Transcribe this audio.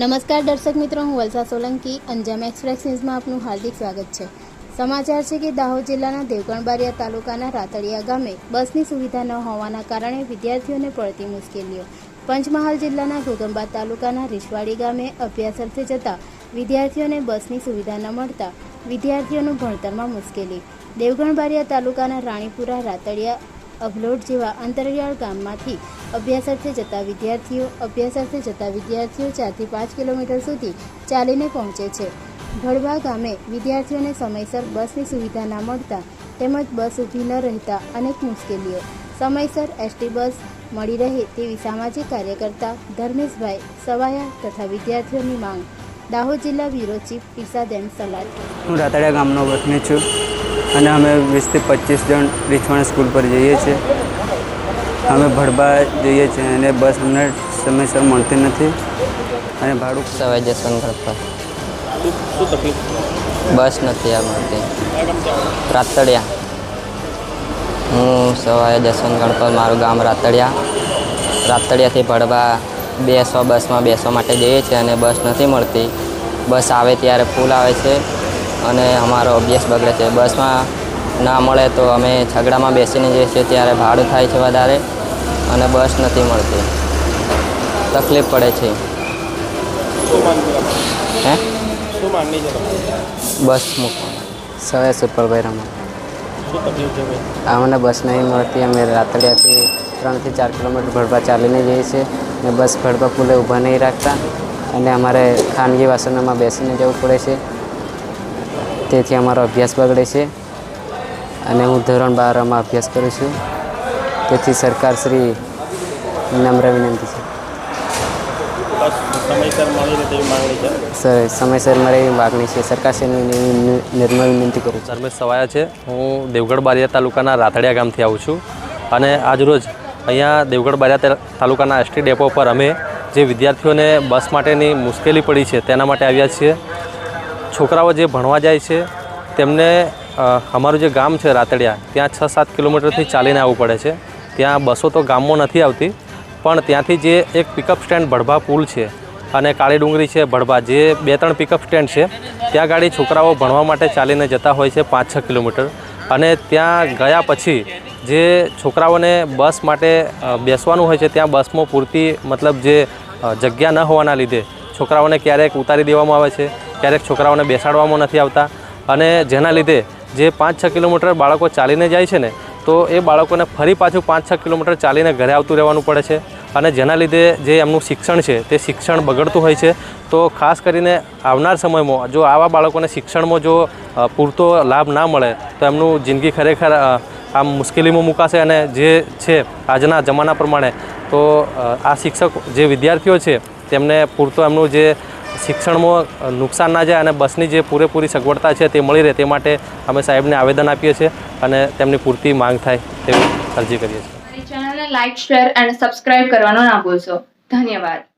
નમસ્કાર દર્શક મિત્રો, હું વલસા સોલંકી, અંજામ એક્સપ્રેસ ન્યૂઝમાં આપનું હાર્દિક સ્વાગત છે. સમાચાર છે કે દાહોદ જિલ્લાના દેવગણબારિયા તાલુકાના રાતડિયા ગામે બસની સુવિધા ન હોવાના કારણે વિદ્યાર્થીઓને પડતી મુશ્કેલીઓ. પંચમહાલ જિલ્લાના ગોગંબા તાલુકાના રીછવાડી ગામે અભ્યાસ અર્થે જતા વિદ્યાર્થીઓને બસની સુવિધા ન મળતા વિદ્યાર્થીઓનું ભણતરમાં મુશ્કેલી. દેવગણબારિયા તાલુકાના રાણીપુરા, રાતડિયા અભલોડ જેવા અંતરિયાળ ગામમાંથી અભ્યાસાર્થે જતા વિદ્યાર્થીઓ અભ્યાસાર્થે જતા વિદ્યાર્થીઓ ચારથી પાંચ કિલોમીટર સુધી ચાલીને પહોંચે છે. ભડવા ગામે વિદ્યાર્થીઓને સમયસર બસની સુવિધા ના મળતા તેમજ બસ ઊભી ન રહેતા અનેક મુશ્કેલીઓ. સમયસર એસટી બસ મળી રહે તેવી સામાજિક કાર્યકર્તા ધર્મેશભાઈ સવાયા તથા વિદ્યાર્થીઓની માંગ દાહોદ જિલ્લા બ્યુરો ચીફ ઈર્ષાદેન સલાદ. હું રાતાડિયા ગામનો વતની છું અને અમે વીસથી પચીસ જણ રીછવાણ સ્કૂલ પર જઈએ છીએ. અમે ભડબા જઈએ છીએ અને બસ અમને સમયસર મળતી નથી અને ભાડું સવાઈ જસવંત પર. શું શું તકલીફ? બસ નથી આ મળતી રાતડિયા. હું સવાઈ જસવંત ગણપત મારું ગામ રાતડિયા. રાતડિયાથી બેસવા બસમાં બેસવા માટે જઈએ છીએ અને બસ નથી મળતી. બસ આવે ત્યારે ફૂલ આવે છે અને અમારો અભ્યાસ બગડે છે. બસમાં ના મળે તો અમે છગડામાં બેસીને જઈએ છીએ ત્યારે ભાડું થાય છે વધારે અને બસ નથી મળતી. તકલીફ પડે છે? હે? બસ મૂકો સવાય સુપરભાઈ રમણ અમને બસ નહીં મળતી. અમે રાતડિયાથી ત્રણથી ચાર કિલોમીટર ભરવા ચાલીને જઈએ છીએ. અને બસ ભડબા પુલે ઊભા નહીં રાખતા અને અમારે ખાનગી વાસણોમાં બેસીને જવું પડે છે. તેથી અમારો અભ્યાસ બગડે છે અને હું ધોરણ બારમાં અભ્યાસ કરું છું. તેથી સરકાર શ્રી નમ્ર વિનંતી છે. સર સમયસર મારે એવી માગણી છે. સરકારશ્રીની નિર્મળ વિનંતી કરું ધર્મેશ સવાયા છે. હું દેવગઢ બારિયા તાલુકાના રાથડિયા ગામથી આવું છું અને આજરોજ અહીંયા દેવગઢ બારિયા તાલુકાના એસટી ડેપો પર અમે જે વિદ્યાર્થીઓને બસ માટેની મુશ્કેલી પડી છે તેના માટે આવ્યા છીએ. છોકરાઓ જે ભણવા જાય છે, તેમને અમારું જે ગામ છે રાતડિયા, ત્યાં છ સાત કિલોમીટરથી ચાલીને આવવું પડે છે. ત્યાં બસો તો ગામમાં નથી આવતી, પણ ત્યાંથી જે એક પિકઅપ સ્ટેન્ડ ભડભા પુલ છે અને કાળી ડુંગરી છે ભડભા, જે બે ત્રણ પિકઅપ સ્ટેન્ડ છે, ત્યાં ગાડી છોકરાઓ ભણવા માટે ચાલીને જતા હોય છે પાંચ છ કિલોમીટર. અને ત્યાં ગયા પછી જે છોકરાઓને બસ માટે બેસવાનું હોય છે, ત્યાં બસમાં પૂરતી મતલબ જે જગ્યા ન હોવાના લીધે છોકરાઓને ક્યારેક ઉતારી દેવામાં આવે છે, ક્યારેક છોકરાઓને બેસાડવામાં નથી આવતા. અને જેના લીધે જે પાંચ છ કિલોમીટર બાળકો ચાલીને જાય છે ને, તો એ બાળકોને ફરી પાછું પાંચ છ કિલોમીટર ચાલીને ઘરે આવતું રહેવાનું પડે છે. અને જેના લીધે જે એમનું શિક્ષણ છે તે શિક્ષણ બગડતું હોય છે. તો ખાસ કરીને આવનાર સમયમાં જો આવા બાળકોને શિક્ષણમાં જો પૂરતો લાભ ના મળે, તો એમનું જિંદગી ખરેખર આમ મુશ્કેલીમાં મુકાશે અને જે છે આજના જમાના પ્રમાણે, તો આ શિક્ષક જે વિદ્યાર્થીઓ છે તેમને પૂરતો એમનું જે શિક્ષણમાં નુકસાન ના જાય અને બસની જે પૂરેપૂરી સગવડતા છે તે મળી રહે તે માટે અમે સાહેબને આવેદન આપીએ છીએ અને તેમની પૂરતી માંગ થાય તેવી અરજી કરીએ છીએ. ચેનલને લાઇક શેર અને સબસ્ક્રાઇબ કરવાનો ના ભૂલશો. ધન્યવાદ.